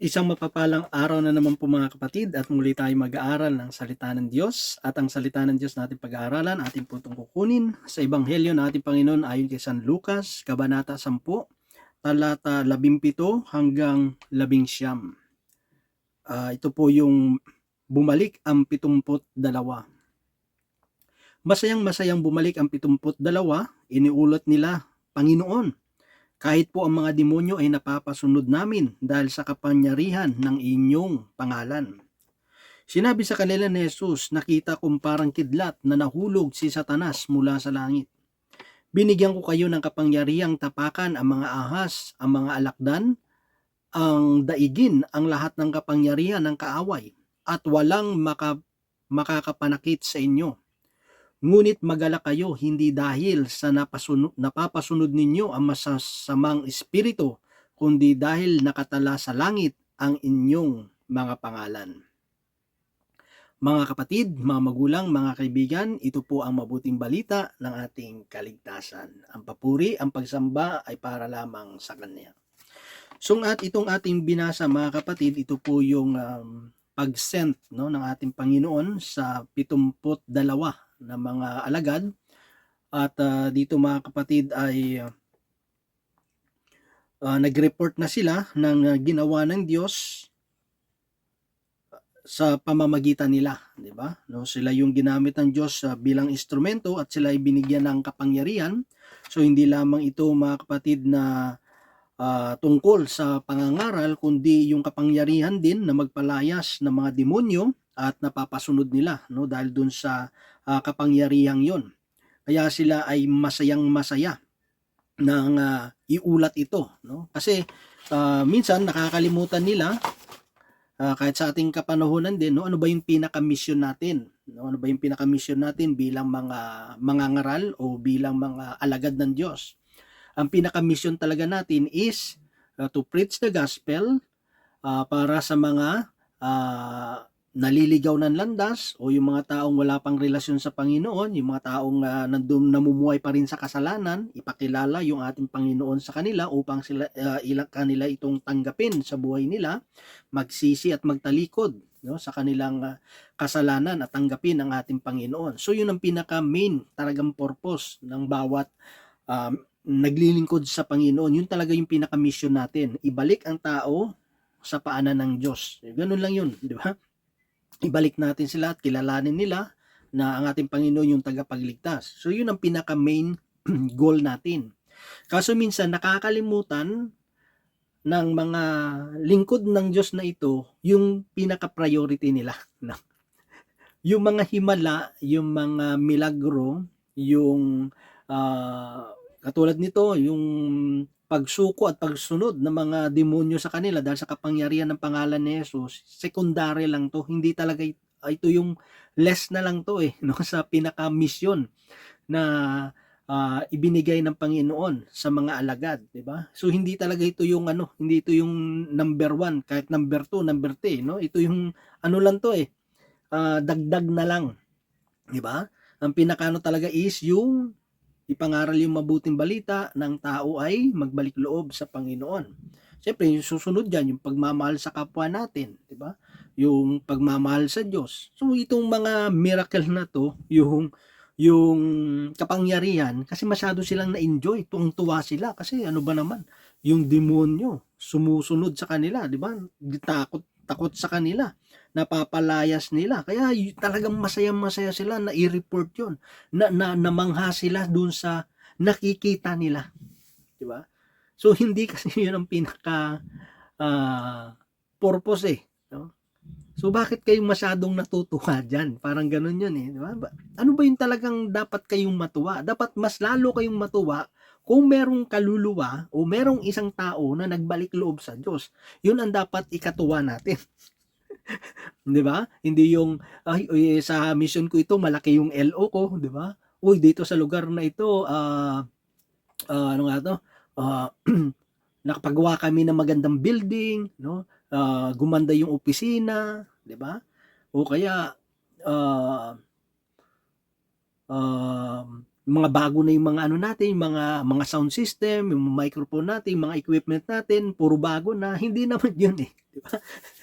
Isang mapapalang araw na naman po mga kapatid at muli tayo mag-aaral ng salita ng Diyos at ang salita ng Diyos natin pag-aaralan ating po itong kukunin sa Ebanghelyo ng ating Panginoon ayon kay San Lucas, Kabanata 10, talata 17 hanggang 11. Ah, ito po yung bumalik ang 72. Masayang masayang bumalik ang 72, iniulot nila, Panginoon, kahit po ang mga demonyo ay napapasunod namin dahil sa kapangyarihan ng inyong pangalan. Sinabi sa kanila ni Jesus, nakita kong parang kidlat na nahulog si Satanas mula sa langit. Binigyan ko kayo ng kapangyarihang tapakan ang mga ahas, ang mga alakdan, ang daigin, ang lahat ng kapangyarihan ng kaaway, at walang maka, makakapanakit sa inyo. Ngunit magala kayo hindi dahil sa napasunod, napapasunod ninyo ang masasamang espiritu, kundi dahil nakatala sa langit ang inyong mga pangalan. Mga kapatid, mga magulang, mga kaibigan, ito po ang mabuting balita ng ating kaligtasan. Ang papuri, ang pagsamba ay para lamang sa Kanya. So itong ating binasa mga kapatid, ito po yung um, pag-sent no, ng ating Panginoon sa 72 na mga alagad at uh, dito mga kapatid ay uh, nag-report na sila ng ginawa ng Diyos sa pamamagitan nila, di ba? No, sila yung ginamit ng Diyos uh, bilang instrumento at sila ay binigyan ng kapangyarihan. So hindi lamang ito mga kapatid na uh, tungkol sa pangangaral kundi yung kapangyarihan din na magpalayas ng mga demonyo at napapasunod nila no dahil dun sa uh, kapangyarihang yon. Kaya sila ay masayang masaya nang uh, iulat ito no? Kasi uh, minsan nakakalimutan nila uh, kahit sa ating kapanahonan din no? Ano ba yung pinaka-mission natin? No? Ano ba yung pinaka-mission natin bilang mga mangangaral o bilang mga alagad ng Diyos? Ang pinaka-mission talaga natin is uh, to preach the gospel uh, para sa mga uh, naliligaw ng landas o yung mga taong wala pang relasyon sa Panginoon, yung mga taong uh, nandun namumuhay pa rin sa kasalanan, ipakilala yung ating Panginoon sa kanila upang sila uh, ilang kanila itong tanggapin sa buhay nila, magsisi at magtalikod no sa kanilang uh, kasalanan at tanggapin ang ating Panginoon. So yun ang pinaka main talagang purpose ng bawat um, naglilingkod sa Panginoon. Yun talaga yung pinaka mission natin, ibalik ang tao sa paanan ng Diyos. Ganun lang yun, di ba? Ibalik natin sila at kilalanin nila na ang ating Panginoon yung tagapagligtas. So yun ang pinaka main goal natin. Kaso minsan nakakalimutan ng mga lingkod ng Diyos na ito yung pinaka priority nila. yung mga himala, yung mga milagro, yung uh, katulad nito, yung pagsuko at pagsunod ng mga demonyo sa kanila dahil sa kapangyarihan ng pangalan ni Jesus, secondary lang to. Hindi talaga ito yung less na lang to eh no sa pinaka mission na uh, ibinigay ng Panginoon sa mga alagad, di ba? So hindi talaga ito yung ano, hindi ito yung number one, kahit number two, number three, no? Ito yung ano lang to eh, uh, dagdag na lang, di ba? Ang pinakano talaga is yung ipangaral yung mabuting balita ng tao ay magbalik loob sa Panginoon. Siyempre, yung susunod dyan, yung pagmamahal sa kapwa natin, di ba? Yung pagmamahal sa Diyos. So, itong mga miracle na to, yung yung kapangyarihan, kasi masyado silang na-enjoy, tuwang-tuwa sila, kasi ano ba naman, yung demonyo, sumusunod sa kanila, di ba? Takot, takot sa kanila napapalayas nila. Kaya talagang masayang-masaya sila na i-report yon na, na namangha sila dun sa nakikita nila. Di ba? So, hindi kasi yun ang pinaka uh, purpose eh. No? So, bakit kayong masyadong natutuwa dyan? Parang ganun yun eh. Di ba? Ano ba yung talagang dapat kayong matuwa? Dapat mas lalo kayong matuwa kung merong kaluluwa o merong isang tao na nagbalik loob sa Diyos. Yun ang dapat ikatuwa natin. 'Di ba? Hindi yung ay, uy, sa mission ko ito malaki yung LO ko, 'di ba? Uy, dito sa lugar na ito ah uh, ano nga to? Uh, nakapagawa kami ng magandang building, no? Uh, gumanda yung opisina, 'di ba? O kaya uh, uh, mga bago na yung mga ano natin, mga mga sound system, yung microphone natin, mga equipment natin, puro bago na, hindi naman yun eh, di ba?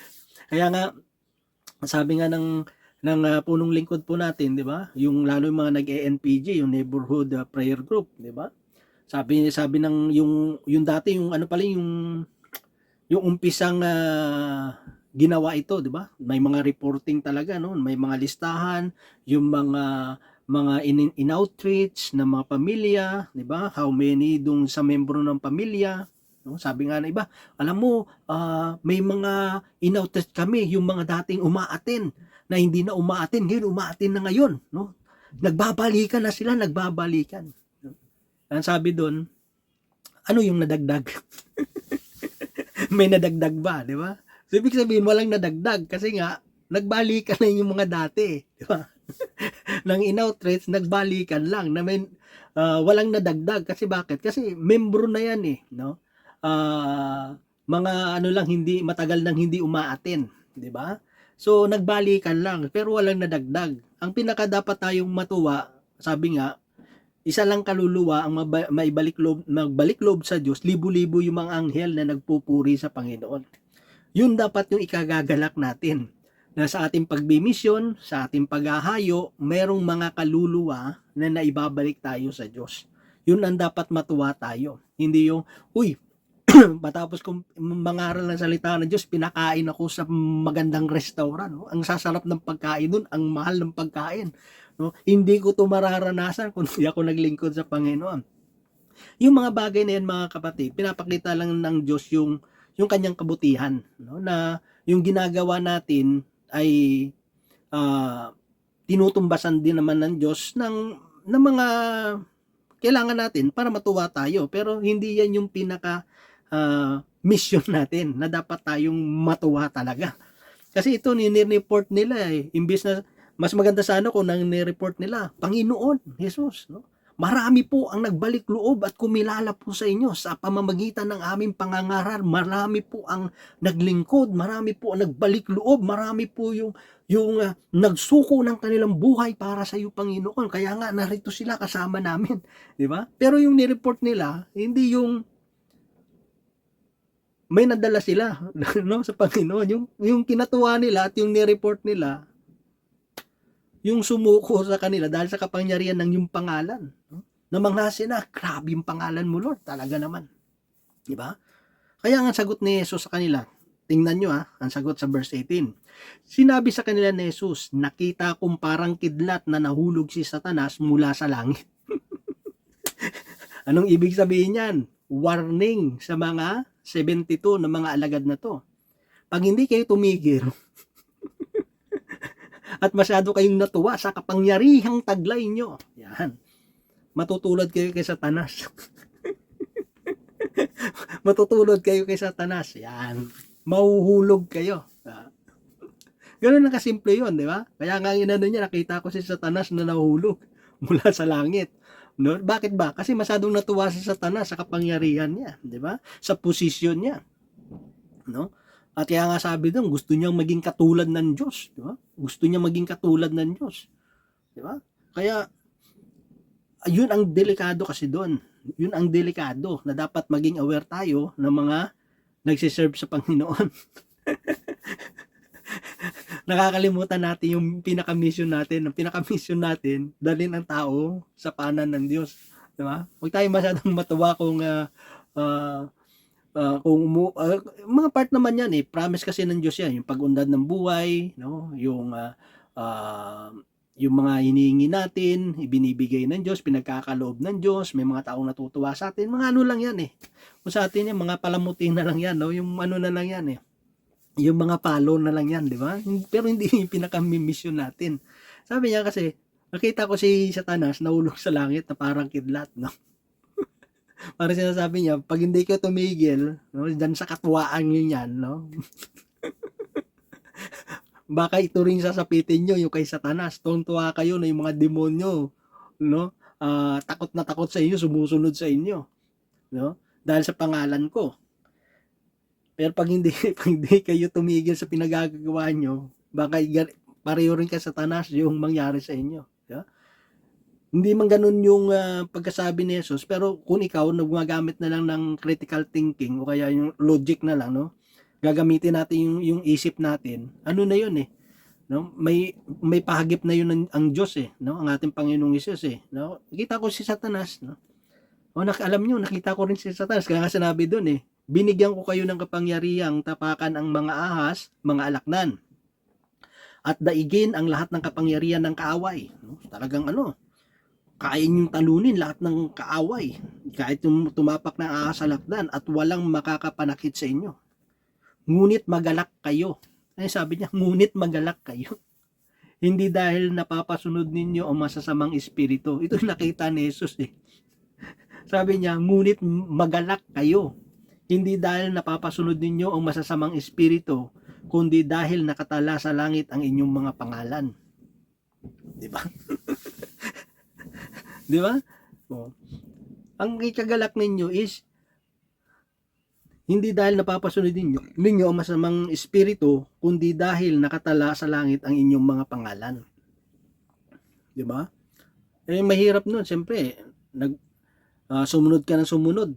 Kaya nga sabi nga ng ng ah, punong lingkod po natin, di ba? Yung lalo yung mga nag-ENPG, yung neighborhood ah, prayer group, di ba? Sabi sabi ng yung yung dati yung ano pala yung yung umpisang ah, ginawa ito, di ba? May mga reporting talaga, no? May mga listahan, yung mga mga in, in outreach ng mga pamilya, di ba? How many dun sa membro ng pamilya, no? Sabi nga ng iba, alam mo, ah, may mga in-outreach kami, yung mga dating umaaten na hindi na umaaten, ngayon umaaten na ngayon, no? Nagbabalikan na sila, nagbabalikan. No? Ang sabi doon, ano yung nadagdag? may nadagdag ba, di ba? So, ibig sabihin, walang nadagdag kasi nga, nagbalikan na yung mga dati, di ba? Nang in-outreach, nagbalikan lang na may, ah, walang nadagdag kasi bakit? Kasi membro na yan eh, no? Ah, mga ano lang hindi matagal nang hindi umaaten, di ba? So nagbalikan lang pero walang nadagdag. Ang pinaka dapat tayong matuwa, sabi nga, isa lang kaluluwa ang maibalik loob, magbalik loob sa Diyos, libo-libo yung mga anghel na nagpupuri sa Panginoon. Yun dapat yung ikagagalak natin. Na sa ating pagbimisyon, sa ating paghahayo, merong mga kaluluwa na naibabalik tayo sa Diyos. Yun ang dapat matuwa tayo. Hindi yung, uy, matapos kong mangaral ng salita ng Diyos, pinakain ako sa magandang restaurant. No? Ang sasarap ng pagkain dun, ang mahal ng pagkain. No? Hindi ko to mararanasan kung hindi ako naglingkod sa Panginoon. Yung mga bagay na yan, mga kapatid, pinapakita lang ng Diyos yung, yung kanyang kabutihan. No? Na yung ginagawa natin ay ah, tinutumbasan din naman ng Diyos ng, ng mga kailangan natin para matuwa tayo. Pero hindi yan yung pinaka ah, mission natin na dapat tayong matuwa talaga. Kasi ito ni-report nila eh. Imbis na mas maganda sana kung nang ni-report nila, Panginoon, Jesus, no? Marami po ang nagbalik loob at kumilala po sa inyo sa pamamagitan ng aming pangangaral. Marami po ang naglingkod, marami po ang nagbalik loob, marami po yung yung ah, nagsuko ng kanilang buhay para sa iyo Panginoon. Kaya nga narito sila kasama namin, di ba? Pero yung ni-report nila, hindi yung may nadala sila no sa Panginoon yung yung kinatuwa nila at yung ni-report nila yung sumuko sa kanila dahil sa kapangyarihan ng yung pangalan no? namangha sila grabe yung pangalan mo Lord. Talaga naman. Di ba? Kaya ang sagot ni Jesus sa kanila tingnan nyo ha ang sagot sa verse 18 sinabi sa kanila ni Jesus nakita kong parang kidlat na nahulog si Satanas mula sa langit. Anong ibig sabihin yan? Warning sa mga 72 na mga alagad na to. Pag hindi kayo tumigil at masyado kayong natuwa sa kapangyarihang taglay nyo, yan, matutulad kayo kay Satanas. matutulad kayo kay Satanas. Yan. Mahuhulog kayo. Ah. Ganun na kasimple yun, di ba? Kaya nga inano niya, nakita ko si Satanas na nahulog mula sa langit. No? Bakit ba? Kasi masyadong natuwa si Satanas sa kapangyarihan niya, 'di ba? Sa posisyon niya. No? At kaya nga sabi doon, gusto niyang maging katulad ng Diyos, 'di ba? Gusto niya maging katulad ng Diyos. 'Di ba? Kaya yun ang delikado kasi doon. Yun ang delikado na dapat maging aware tayo ng mga nagsiserve sa Panginoon. nakakalimutan natin yung pinaka-mission natin. Ang pinaka-mission natin, dalhin ang tao sa panan ng Diyos. Di ba? Huwag tayo masyadong matuwa kung uh, uh, uh, kung umu- uh, mga part naman yan eh. Promise kasi ng Diyos yan. Yung pag-undad ng buhay, no? yung uh, uh, yung mga hinihingi natin, ibinibigay ng Diyos, pinagkakaloob ng Diyos, may mga taong natutuwa sa atin, mga ano lang yan eh. Kung sa atin yan, mga palamutin na lang yan, no? yung ano na lang yan eh yung mga palo na lang yan, di ba? Pero hindi yung pinaka-mission natin. Sabi niya kasi, nakita ko si Satanas naulog sa langit na parang kidlat, no? Para sinasabi niya, pag hindi ka tumigil, no, dyan sa katuwaan niyo yan, no? Baka ito rin sasapitin nyo, yung kay Satanas. Tuwang-tuwa kayo na yung mga demonyo, no? Ah, takot na takot sa inyo, sumusunod sa inyo, no? Dahil sa pangalan ko, pero pag hindi, pag hindi kayo tumigil sa pinagagawa nyo, baka pareho rin ka sa tanas yung mangyari sa inyo. Hindi man ganun yung ah, pagkasabi ni Jesus, pero kung ikaw gumagamit na lang ng critical thinking o kaya yung logic na lang, no? Gagamitin natin yung, yung isip natin. Ano na yun eh? No? May may pahagip na yun ang, ang Diyos eh, no? Ang ating Panginoong Hesus eh, no? Nakita ko si Satanas, no? O nak alam niyo, nakita ko rin si Satanas kaya nga sinabi doon eh. Binigyan ko kayo ng kapangyarihang tapakan ang mga ahas, mga alaknan. At daigin ang lahat ng kapangyarihan ng kaaway. No? Talagang ano, kaya niyong talunin lahat ng kaaway. Kahit tumapak ng ahas sa lakdan at walang makakapanakit sa inyo. Ngunit magalak kayo. Ay sabi niya, ngunit magalak kayo. Hindi dahil napapasunod ninyo ang masasamang espiritu. Ito nakita ni Jesus eh. Sabi niya, ngunit magalak kayo. Hindi dahil napapasunod ninyo ang masasamang espiritu, kundi dahil nakatala sa langit ang inyong mga pangalan. Di ba? Di ba? Oh. Ang ikagalak ninyo is hindi dahil napapasunod ninyo, ninyo ang masamang espiritu, kundi dahil nakatala sa langit ang inyong mga pangalan. Di ba? Eh, mahirap nun. Siyempre, nag, ah, sumunod ka ng sumunod.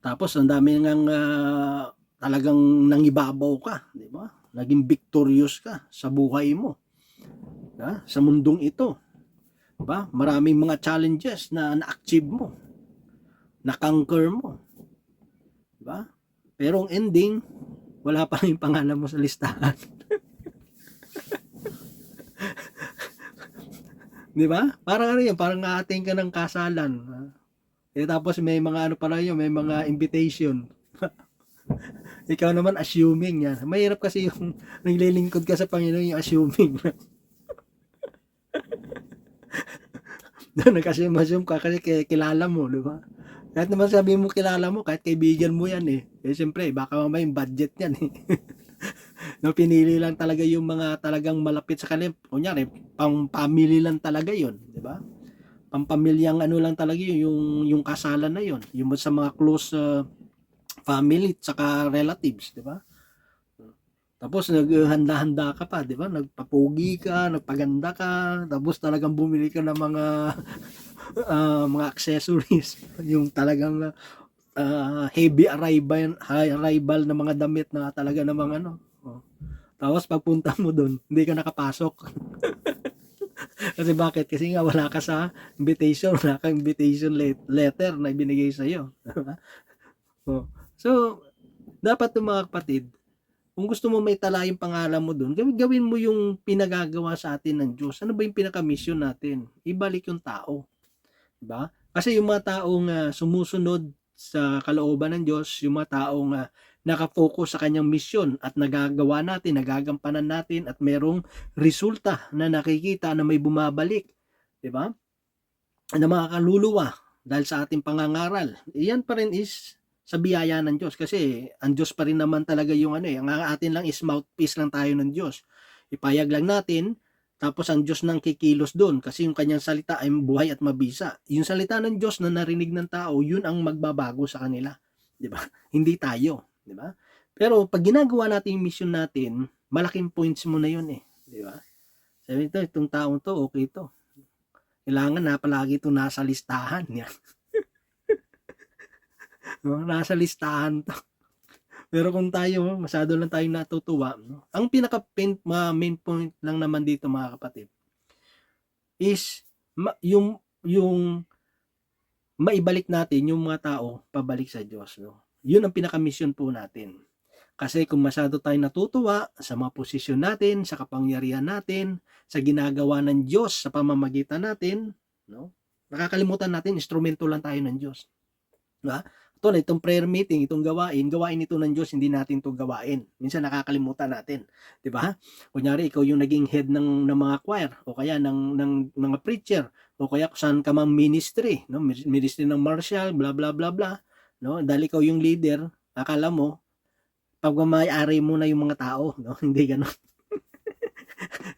Tapos, ang dami ngang ah, talagang nangibabaw ka. Di ba? Naging victorious ka sa buhay mo. Ha? Sa mundong ito. Ba? Maraming mga challenges na na-achieve mo. Na-conquer mo. Diba? Pero ang ending, wala pa rin pangalan mo sa listahan. Di ba? Parang ano yun, parang aating ka ng kasalan. Eh tapos may mga ano pala yun, may mga invitation. Ikaw naman assuming yan. Mahirap kasi yung naglilingkod ka sa Panginoon yung assuming. Nag-assume-assume ka kasi ki- kilala mo, di ba? Kahit naman sabi mo kilala mo, kahit kaibigan mo yan eh. Eh siyempre, baka mamaya yung budget yan eh. no, pinili lang talaga yung mga talagang malapit sa kanila. Kunyari, pang family lang talaga yon di ba? Pampamilyang ano lang talaga yun, yung, yung kasalan na yon Yung sa mga close uh, family, tsaka relatives, di ba? Tapos naghanda-handa ka pa, di ba? Nagpapugi ka, nagpaganda ka, tapos talagang bumili ka ng mga ah, mga accessories, yung talagang ah, heavy arrival, high arrival na mga damit na talaga namang ano. Oh. Tapos pagpunta mo doon, hindi ka nakapasok. Kasi bakit? Kasi nga wala ka sa invitation, wala kang invitation let- letter na ibinigay sa iyo. oh. So, dapat yung mga kapatid, kung gusto mo may tala yung pangalan mo doon, gawin, gawin mo yung pinagagawa sa atin ng Diyos. Ano ba yung pinaka-mission natin? Ibalik yung tao. Diba? Kasi yung mga taong ah, sumusunod sa kalooban ng Diyos, yung mga taong ah, nakafocus sa kanyang mission at nagagawa natin, nagagampanan natin at merong resulta na nakikita na may bumabalik. Diba? Na mga kaluluwa dahil sa ating pangangaral. Iyan pa rin is sa biyaya ng Diyos kasi ang Diyos pa rin naman talaga yung ano eh, ang atin lang is mouthpiece lang tayo ng Diyos. Ipayag lang natin, tapos ang Diyos nang kikilos doon kasi yung kanyang salita ay buhay at mabisa. Yung salita ng Diyos na narinig ng tao, yun ang magbabago sa kanila. 'Di ba? Hindi tayo, 'di ba? Pero pag ginagawa natin yung mission natin, malaking points mo na yun eh, 'di ba? Sabi ito, itong taong to, okay to. Kailangan na palagi ito nasa listahan. no, nasa listahan to. Pero kung tayo, masyado lang tayong natutuwa, no? ang pinaka main, point lang naman dito mga kapatid, is yung, yung maibalik natin yung mga tao pabalik sa Diyos. No? Yun ang pinaka-mission po natin. Kasi kung masyado tayong natutuwa sa mga posisyon natin, sa kapangyarihan natin, sa ginagawa ng Diyos sa pamamagitan natin, no? nakakalimutan natin, instrumento lang tayo ng Diyos. Diba? Na, itong prayer meeting, itong gawain, gawain ito ng Diyos, hindi natin ito gawain. Minsan nakakalimutan natin. Di ba? Kunyari, ikaw yung naging head ng, ng mga choir, o kaya ng, ng mga preacher, o kaya kung saan ka mang ministry, no? ministry ng martial, bla bla bla bla. No? Dahil ikaw yung leader, akala mo, pagmamayari mo na yung mga tao. No? Hindi ganun.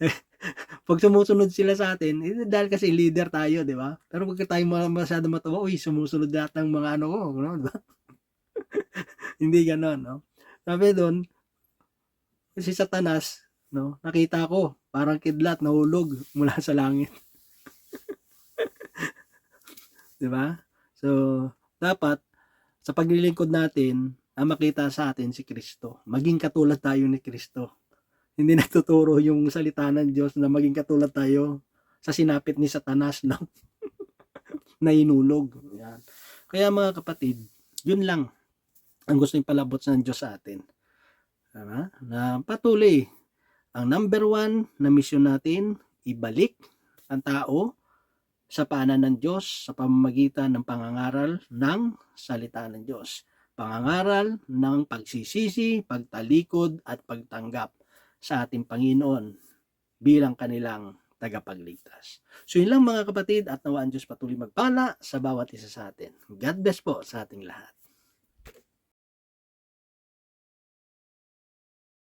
pag sumusunod sila sa atin, eh, dahil kasi leader tayo, di ba? Pero pag tayo ma- masyado matawa, uy, sumusunod lahat ng mga ano ko, no? Di ba? Hindi ganon, no? Sabi doon, si Satanas, no? Nakita ko, parang kidlat, nahulog mula sa langit. 'Di ba? So, dapat sa paglilingkod natin, ang makita sa atin si Kristo. Maging katulad tayo ni Kristo. Hindi nagtuturo yung salita ng Diyos na maging katulad tayo sa sinapit ni Satanas no? na inulog. Yan. Kaya mga kapatid, yun lang ang gusto palabot ng Diyos sa atin. Tama? Na patuloy. Ang number one na mission natin, ibalik ang tao sa paanan ng Diyos sa pamamagitan ng pangangaral ng salita ng Diyos. Pangangaral ng pagsisisi, pagtalikod at pagtanggap sa ating Panginoon bilang kanilang tagapagligtas. So yun lang mga kapatid at nawa ang Diyos patuloy magpala sa bawat isa sa atin. God bless po sa ating lahat.